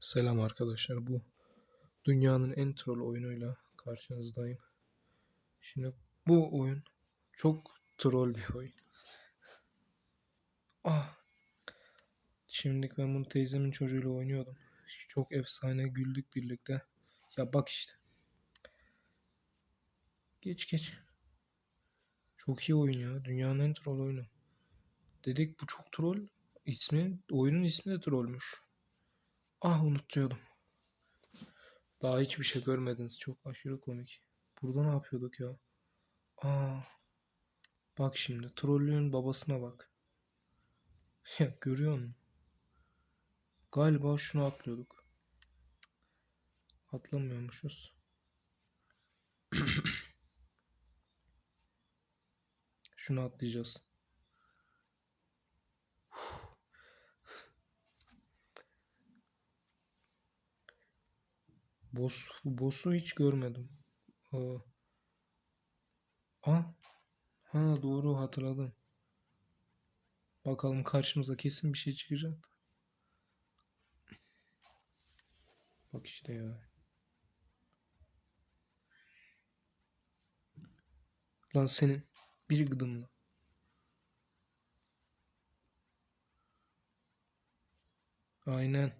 Selam arkadaşlar. Bu dünyanın en troll oyunuyla karşınızdayım. Şimdi bu oyun çok troll bir oyun. Ah. Şimdi ben bunu teyzemin çocuğuyla oynuyordum. Çok efsane güldük birlikte. Ya bak işte. Geç geç. Çok iyi oyun ya. Dünyanın en troll oyunu. Dedik bu çok troll. İsmi, oyunun ismi de trollmüş. Ah unutuyordum. Daha hiçbir şey görmediniz. Çok aşırı komik. Burada ne yapıyorduk ya? Aa. Bak şimdi. Trollüğün babasına bak. Ya görüyor musun? Galiba şunu atlıyorduk. Atlamıyormuşuz. şunu atlayacağız. Boss, boss'u hiç görmedim. Aa. Ha? Ha doğru hatırladım. Bakalım karşımıza kesin bir şey çıkacak. Bak işte ya. Lan senin bir gıdımla. Aynen.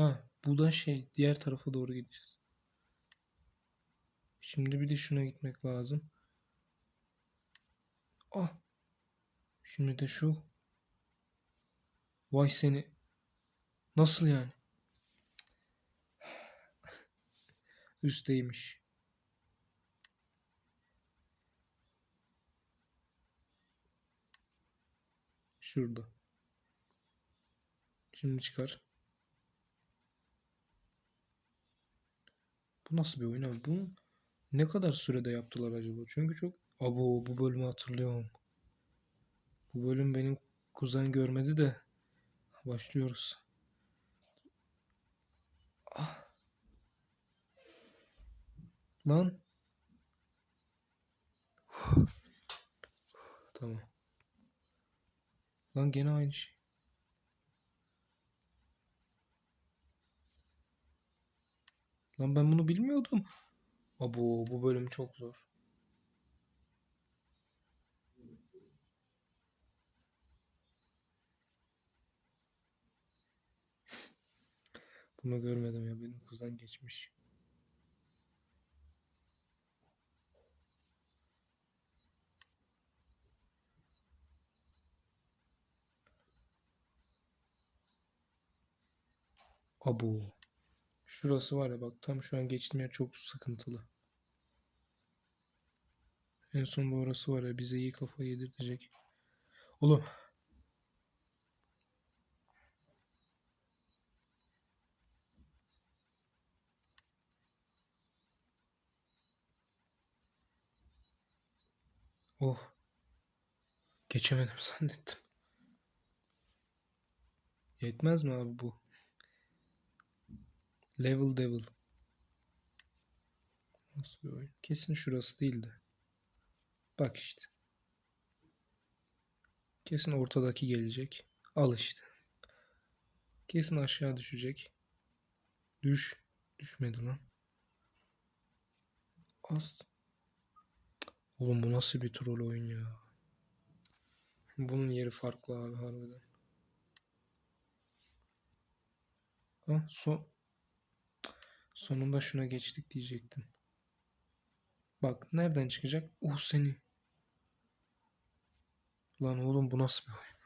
Ha, bu da şey diğer tarafa doğru gideceğiz. Şimdi bir de şuna gitmek lazım. Ah. Şimdi de şu. Vay seni. Nasıl yani? Üsteymiş. Şurada. Şimdi çıkar. Bu nasıl bir oyun abi? Bunu ne kadar sürede yaptılar acaba? Çünkü çok... Abo bu bölümü hatırlıyorum. Bu bölüm benim kuzen görmedi de başlıyoruz. Ah. Lan. tamam. Lan gene aynı şey. Lan ben bunu bilmiyordum. Abo bu bölüm çok zor. Bunu görmedim ya benim kuzen geçmiş. Abo. Şurası var ya bak tam şu an geçtiğim yer çok sıkıntılı. En son bu orası var ya bize iyi kafa yedirtecek. Oğlum. Oh. Geçemedim zannettim. Yetmez mi abi bu? Level Devil. Nasıl bir oyun? Kesin şurası değildi. Bak işte. Kesin ortadaki gelecek. Al işte. Kesin aşağı düşecek. Düş. Düşmedi lan. Az. Oğlum bu nasıl bir troll oyun ya. Bunun yeri farklı abi harbiden. Ha, son sonunda şuna geçtik diyecektim. Bak nereden çıkacak? Uh seni. Lan oğlum bu nasıl bir oyun?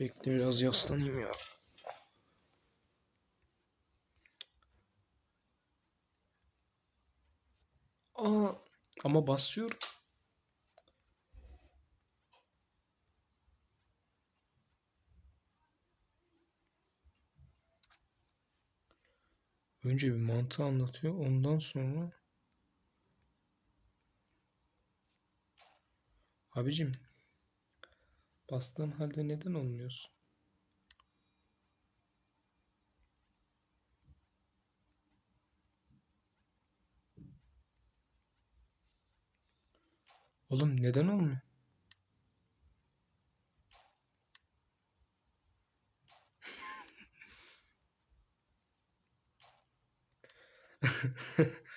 Bekle biraz yaslanayım ya. Aa, ama basıyorum. Önce bir mantığı anlatıyor. Ondan sonra Abicim bastığın halde neden olmuyorsun? Oğlum neden olmuyor?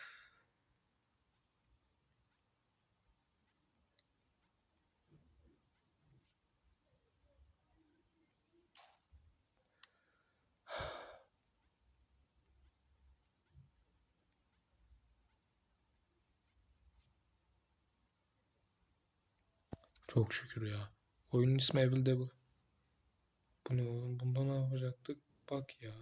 Çok şükür ya. Oyunun ismi Evil Devil. Bu ne oğlum? Bunda ne yapacaktık? Bak ya.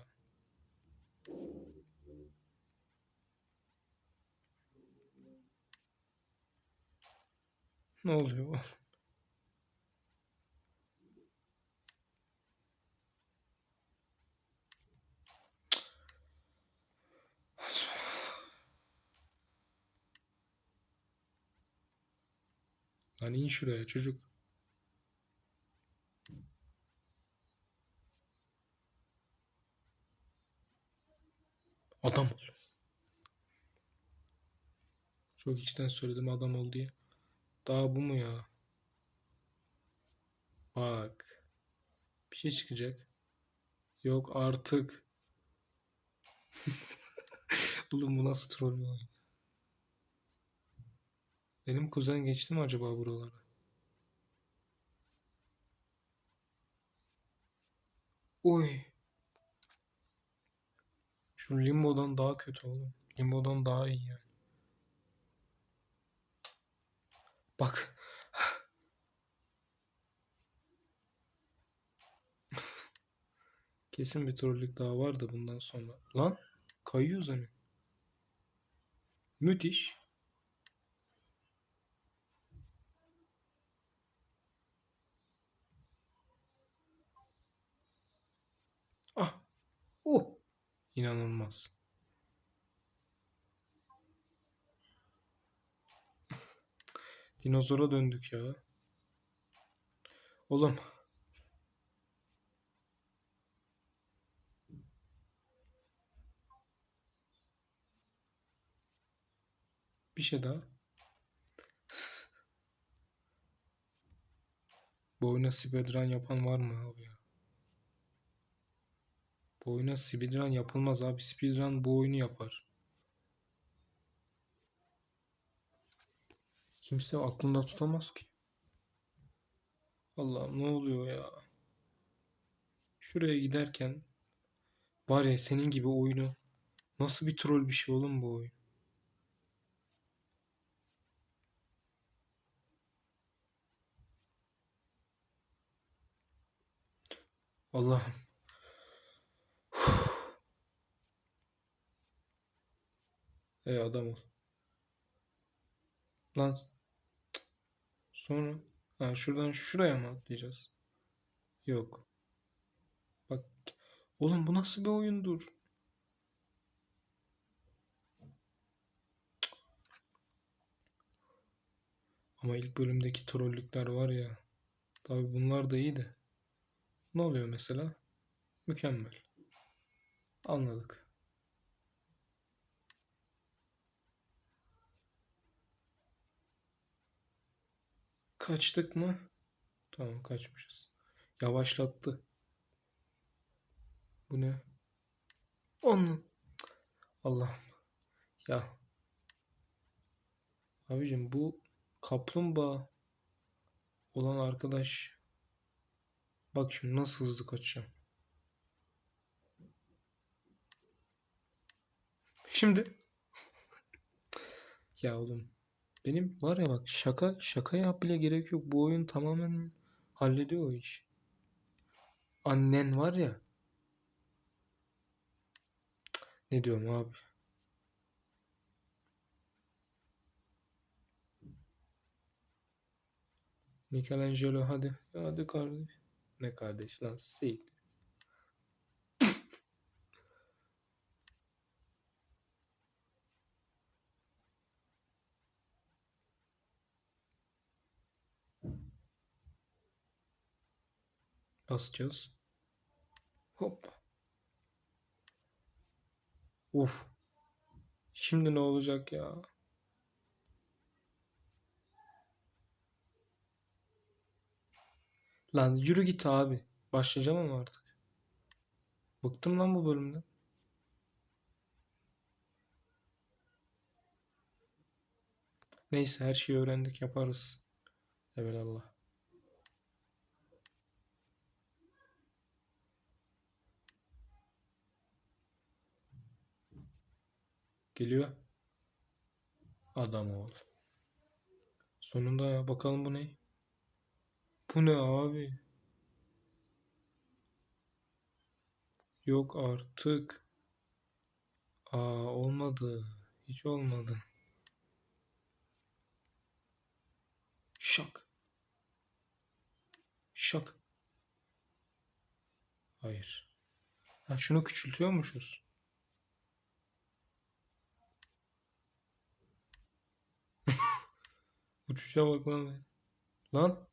Ne oluyor? Lan in şuraya çocuk. Adam ol. Çok içten söyledim adam ol diye. Daha bu mu ya? Bak. Bir şey çıkacak. Yok artık. Oğlum bu nasıl troll oyun? Benim kuzen geçti mi acaba buralara? Oy. Şu Limbo'dan daha kötü oğlum. Limbo'dan daha iyi yani. Bak. Kesin bir trollük daha vardı bundan sonra. Lan kayıyor zemin. Müthiş. Ah. Oh. İnanılmaz. Dinozora döndük ya. Oğlum. Bir şey daha. Bu oyuna speedrun yapan var mı abi ya? Bu oyuna speedrun yapılmaz abi. Speedrun bu oyunu yapar. Kimse aklında tutamaz ki. Allah'ım ne oluyor ya? Şuraya giderken var ya senin gibi oyunu nasıl bir troll bir şey oğlum bu oyun? Allah'ım. Ey adam ol. Lan. Sonra. Ha, şuradan şuraya mı atlayacağız? Yok. Bak. Oğlum bu nasıl bir oyundur? Ama ilk bölümdeki trollükler var ya. Tabi bunlar da iyiydi. Ne oluyor mesela? Mükemmel. Anladık. Kaçtık mı? Tamam kaçmışız. Yavaşlattı. Bu ne? Onun. Allah'ım. Ya. Abicim bu kaplumbağa olan arkadaş bak şimdi nasıl hızlı kaçacağım. Şimdi ya oğlum benim var ya bak şaka şaka yap bile gerek yok. Bu oyun tamamen hallediyor o iş. Annen var ya. Ne diyorum abi? Michelangelo hadi. Hadi kardeş. Ne kardeş lan? Seyit. Basacağız. Hop. Uf. Şimdi ne olacak ya? Lan yürü git abi. Başlayacağım ama artık. Bıktım lan bu bölümden. Neyse her şeyi öğrendik yaparız. Evelallah. Geliyor. Adam ol. Sonunda ya bakalım bu ne? Bu ne abi? Yok artık. Aa olmadı. Hiç olmadı. Şak. Şak. Hayır. Ha, şunu küçültüyormuşuz. Uçuşa bak lan. Lan.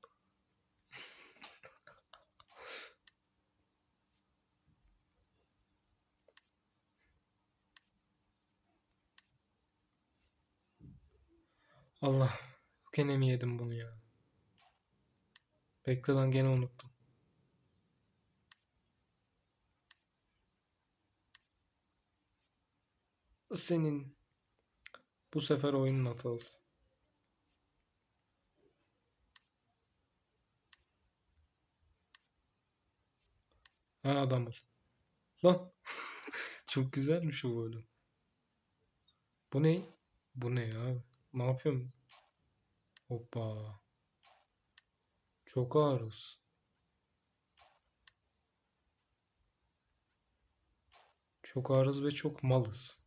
Allah. Gene mi yedim bunu ya? Bekle lan gene unuttum. Senin bu sefer oyunun hatası. Ha adam ol. Lan. Çok güzelmiş o bölüm. Bu ne? Bu ne ya? Ne yapıyorum? Hoppa. Çok ağırız. Çok ağırız ve çok malız.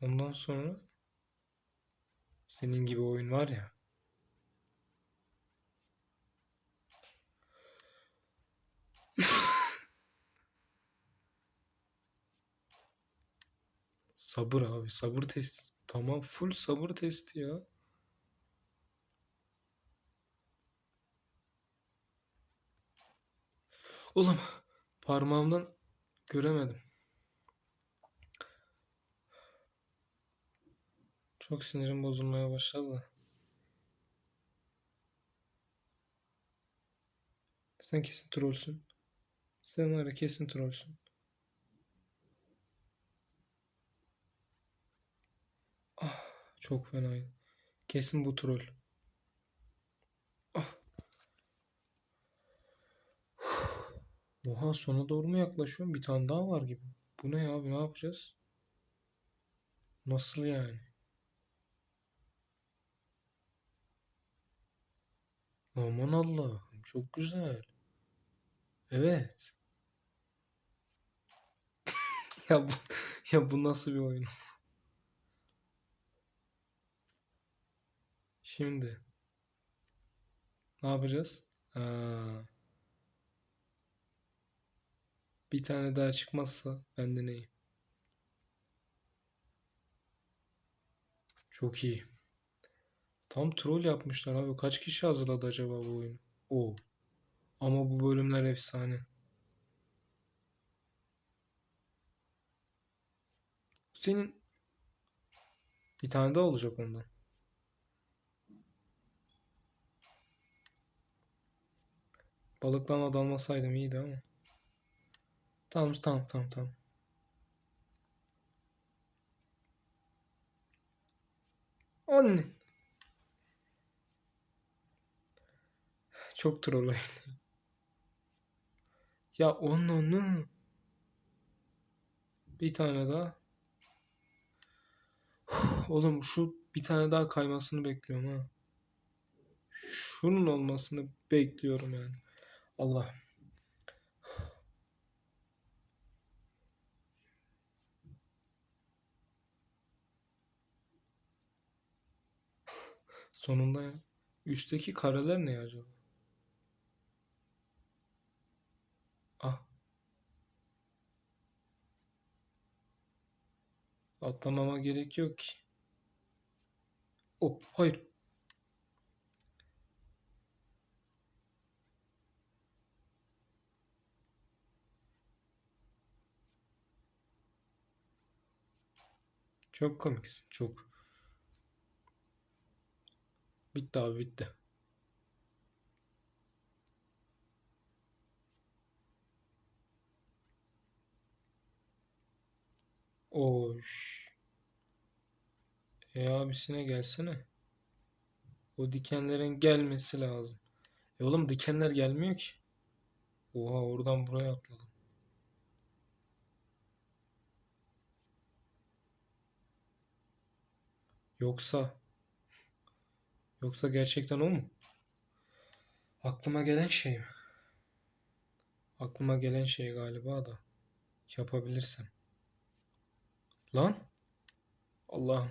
Ondan sonra senin gibi oyun var ya. Sabır abi, sabır testi. Tamam, full sabır testi ya. Oğlum, parmağımdan göremedim. Çok sinirim bozulmaya başladı. Sen kesin trollsün. Sen var ya kesin trollsün. Ah, çok fenaydı. Kesin bu troll. Ah. Oha sona doğru mu yaklaşıyorum? Bir tane daha var gibi. Bu ne abi ne yapacağız? Nasıl yani? Aman Allah'ım çok güzel. Evet. Ya bu, ya bu nasıl bir oyun? Şimdi ne yapacağız? Aa, bir tane daha çıkmazsa ben de neyim? Çok iyi. Tam troll yapmışlar abi. Kaç kişi hazırladı acaba bu oyunu? O. Ama bu bölümler efsane. Senin bir tane daha olacak ondan. Balıklama dalmasaydım iyiydi ama. Tamam tamam tamam tamam. Anne. Çok troll oyun. Ya onu bir tane daha. Oğlum şu bir tane daha kaymasını bekliyorum ha. Şunun olmasını bekliyorum yani. Allah. Sonunda ya. Üstteki kareler ne acaba? Ah. Atlamama gerek yok ki. Oh, hayır. Çok komiksin, çok. Bitti abi, bitti. Oş. E abisine gelsene. O dikenlerin gelmesi lazım. E oğlum dikenler gelmiyor ki. Oha oradan buraya atladım. Yoksa yoksa gerçekten o mu? Aklıma gelen şey mi? Aklıma gelen şey galiba da yapabilirsem. Lan Allah'ım.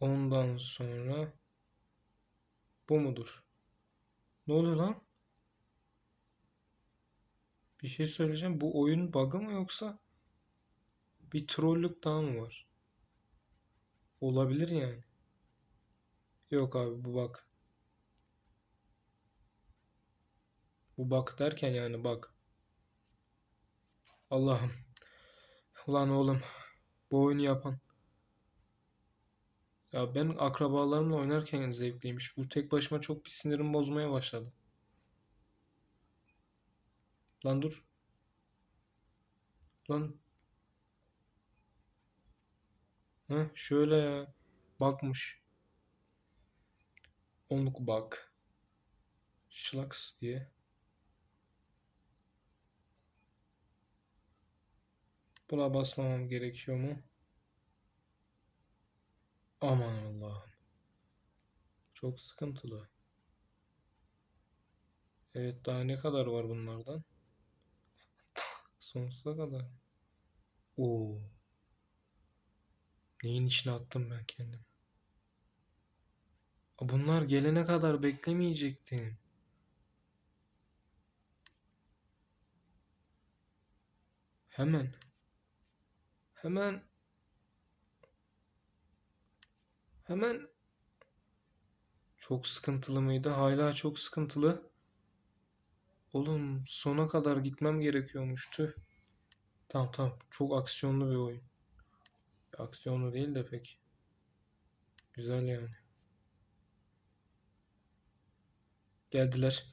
Ondan sonra bu mudur? Ne oluyor lan? Bir şey söyleyeceğim. Bu oyun bug'ı mı yoksa bir trollük daha mı var? Olabilir yani. Yok abi bu bug. Bu bug derken yani bug. Allah'ım. Ulan oğlum. Bu oyunu yapan. Ya ben akrabalarımla oynarken zevkliymiş. Bu tek başıma çok bir sinirim bozmaya başladı. Lan dur. Lan. Heh, şöyle ya. Bakmış. Onluk bak. Şlaks diye. Buna basmamam gerekiyor mu? Aman Allah'ım. Çok sıkıntılı. Evet daha ne kadar var bunlardan? Sonsuza kadar. Oo. Neyin içine attım ben kendimi? Bunlar gelene kadar beklemeyecektim. Hemen. Hemen. Hemen. Çok sıkıntılı mıydı? Hala çok sıkıntılı. Oğlum sona kadar gitmem gerekiyormuştu. Tamam tamam. Çok aksiyonlu bir oyun. Aksiyonlu değil de pek. Güzel yani. Geldiler.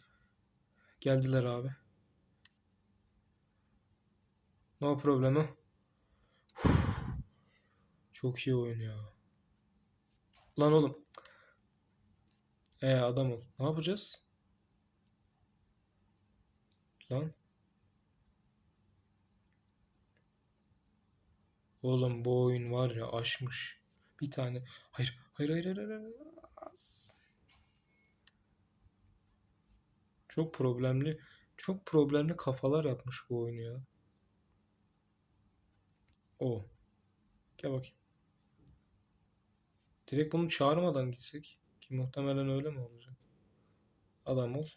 Geldiler abi. No problemi. Çok iyi oyun ya. Lan oğlum. E adam ol. Ne yapacağız? Lan. Oğlum bu oyun var ya aşmış. Bir tane. Hayır. Hayır hayır hayır. hayır. Çok problemli. Çok problemli kafalar yapmış bu oyunu ya. O. Gel bakayım. Direkt bunu çağırmadan gitsek. Ki muhtemelen öyle mi olacak? Adam ol.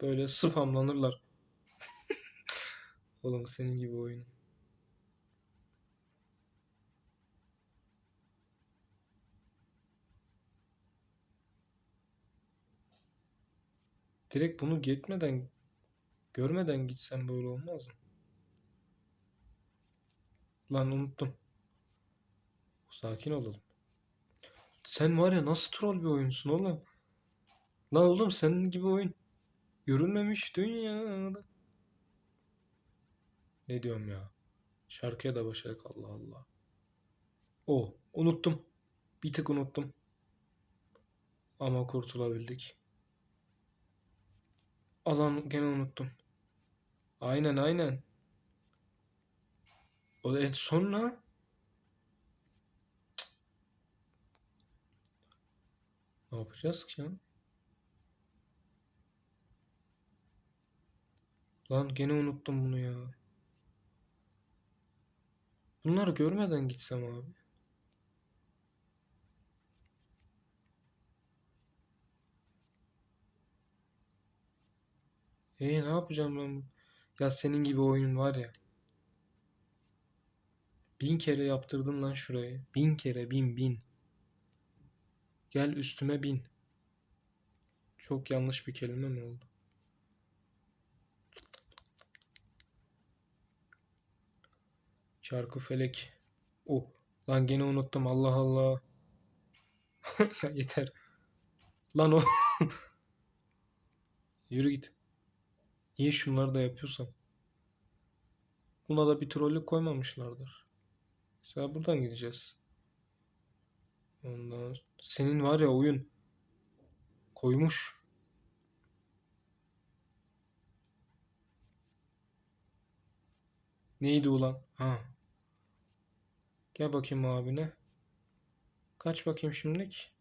Böyle spamlanırlar. Oğlum senin gibi oyun. Direkt bunu gitmeden görmeden gitsem böyle olmaz mı? Lan unuttum. Sakin olalım. Sen var ya nasıl troll bir oyunsun oğlum? Lan oğlum senin gibi oyun görülmemiş dünyada. Ne diyorum ya? Şarkıya da başladık Allah Allah. O unuttum. Bir tık unuttum. Ama kurtulabildik. Alan gene unuttum. Aynen aynen. O da sonra ne yapacağız ki ya? Lan gene unuttum bunu ya. Bunları görmeden gitsem abi. E ne yapacağım ben? Ya senin gibi oyun var ya. Bin kere yaptırdın lan şurayı. Bin kere bin bin. Gel üstüme bin. Çok yanlış bir kelime mi oldu? Çarkı felek. Oh. Lan gene unuttum. Allah Allah. yeter. Lan o. Yürü git. Niye şunları da yapıyorsam? Buna da bir trollük koymamışlardır. Mesela buradan gideceğiz. Ondan senin var ya oyun koymuş. Neydi ulan? Ha. Gel bakayım abine. Kaç bakayım şimdilik.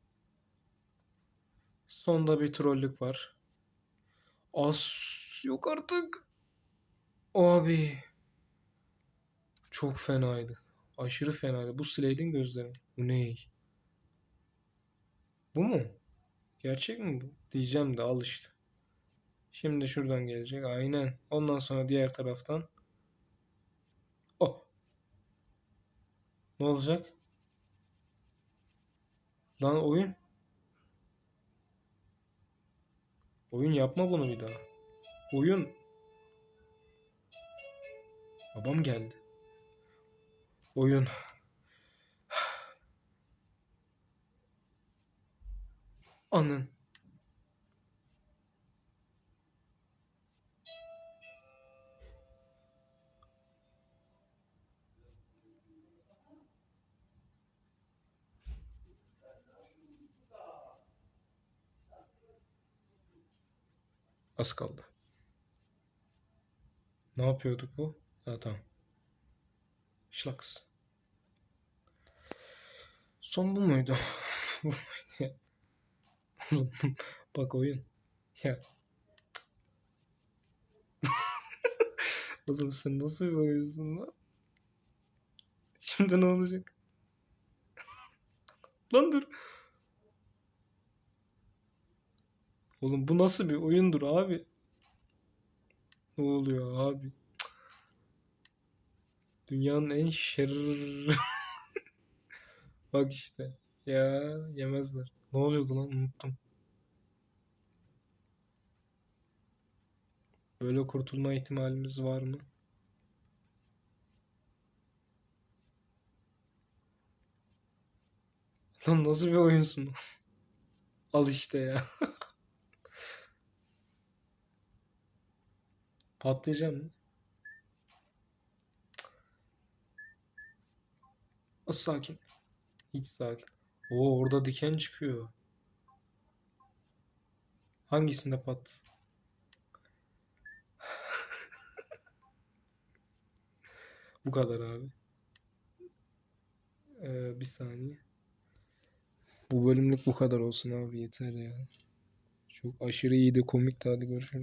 Sonda bir trollük var. As yok artık. Abi. Çok fenaydı. Aşırı fenaydı. Bu Slade'in gözleri. Bu ne? Bu mu? Gerçek mi bu? Diyeceğim de al işte. Şimdi şuradan gelecek. Aynen. Ondan sonra diğer taraftan. Oh. Ne olacak? Lan oyun. Oyun yapma bunu bir daha. Oyun. Babam geldi. Oyun. Anın. Az kaldı. Ne yapıyorduk bu? Ha tamam. Şlaks. Son bu muydu? bu muydu ya? Bak oyun. Ya. Oğlum sen nasıl bir oyunsun lan? Şimdi ne olacak? lan dur. Oğlum bu nasıl bir oyundur abi? Ne oluyor abi? Dünyanın en şer... Bak işte. Ya yemezler. Ne oluyordu lan unuttum. Böyle kurtulma ihtimalimiz var mı? Lan nasıl bir oyunsun? Al işte ya. Patlayacağım mı? Sakin. Hiç sakin. Oo orada diken çıkıyor. Hangisinde pat? Bu kadar abi. Ee, bir saniye. Bu bölümlük bu kadar olsun abi yeter ya. Çok aşırı iyiydi komikti hadi görüşürüz.